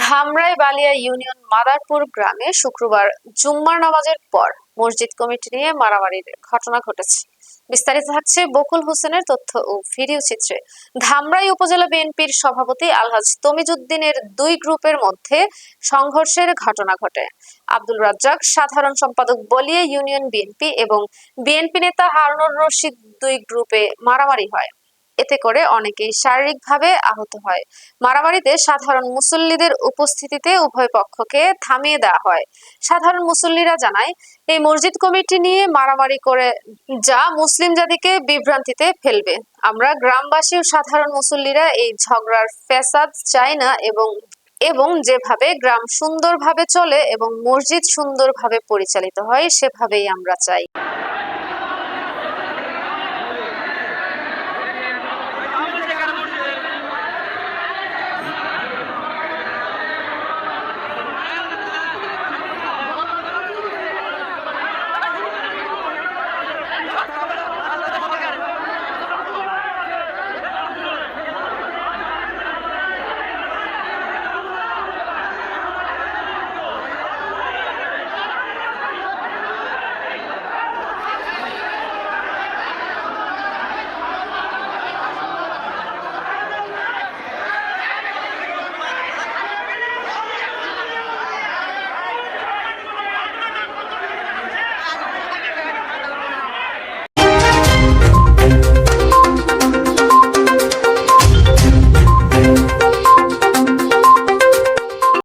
Dhamrai Balia union Madarpur গ্রামে শুক্রবার জুম্মার নামাজের পর মসজিদ কমিটি নিয়ে মারামারির ঘটনা ঘটেছে। বিস্তারিত থাকছে বকুল হোসেনের তথ্য ও ভিডিও চিত্রে। ধামরাই উপজেলা বিএনপির সভাপতি আলহাজ তমিজুদ্দিনের দুই গ্রুপের মধ্যে সংঘর্ষের ঘটনা ঘটে। আব্দুল রাজ্জাক, সাধারণ সম্পাদক বলিয়া ইউনিয়ন বিএনপি এবং বিএনপি নেতা হারুনুর রশিদ দুই গ্রুপে মারামারি হয়। এতে করে অনেকেই শারীরিকভাবে আহত হয়। মারামারিতে সাধারণ মুসল্লিদের উপস্থিতিতে উভয় পক্ষকে থামিয়ে দেওয়া হয়। সাধারণ মুসল্লিরা জানায়, এই মসজিদ কমিটি নিয়ে মারামারি করে যা মুসলিম জাতিকে বিভ্রান্তিতে ফেলবে। আমরা গ্রামবাসী ও সাধারণ মুসল্লিরা এই ঝগড়ার ফ্যাসাদ চাই না এবং এবং যেভাবে গ্রাম সুন্দরভাবে চলে এবং মসজিদ সুন্দরভাবে পরিচালিত হয়, সেভাবেই আমরা চাই।